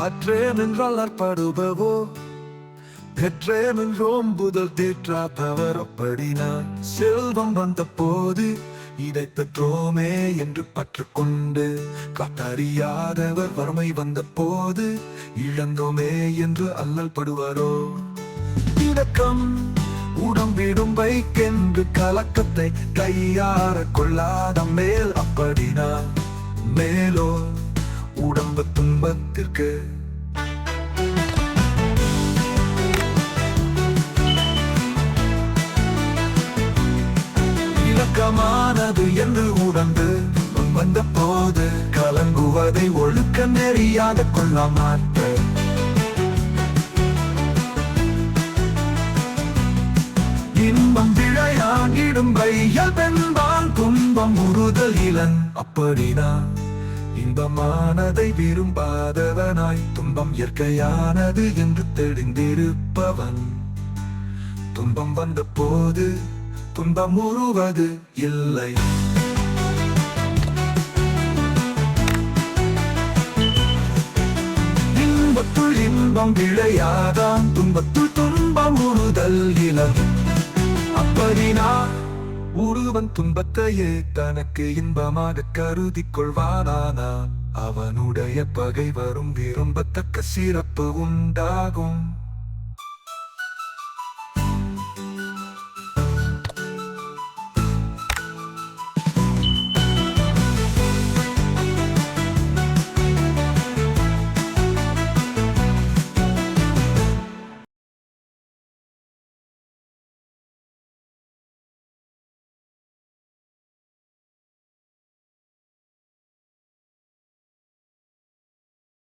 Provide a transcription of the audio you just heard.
பற்றேன் என்றால் அற்படுபவோ? பெற்றேன் என்றோம் புதல் தேற்றா பவர் செல்வம் வந்த போது இதை பெற்றோமே என்று பற்றுக்கொண்டு கட்டறியாதவர் வறுமை வந்த போது இழந்தோமே என்று அல்லல் படுவாரோ? இடக்கம் உடம்பிடும் வைக்கென்று கலக்கத்தை கையாற கொள்ளாத மேல் அப்படினா மேலோ உடம்பு துன்பத்திற்கு. இலக்கமானது என்று உணர்ந்து வந்த போது கலங்குவதை ஒழுக்க நெறியாக கொள்ள மாட்டேன் இன்பம் விழையாகிடும் கையல் பெண்பால் துன்பம் உறுதல் இளன் அப்படினா. இன்பமானதை விரும்பாதவனாய் துன்பம் இயற்கையானது என்று தெரிந்திருப்பவன் துன்பம் வந்த போது துன்பம் உருவது இல்லை. இன்பத்துள் இன்பம் விளையாதான் துன்பத்துள் துன்பம் உறுதல் இளம் அப்படினா ஒருவன் துன்பத்தையே தனக்கு இன்பமாக கருதி கொள்வானானா அவனுடைய பகை வரும் விரும்பத்தக்க சிறப்பு உண்டாகும்.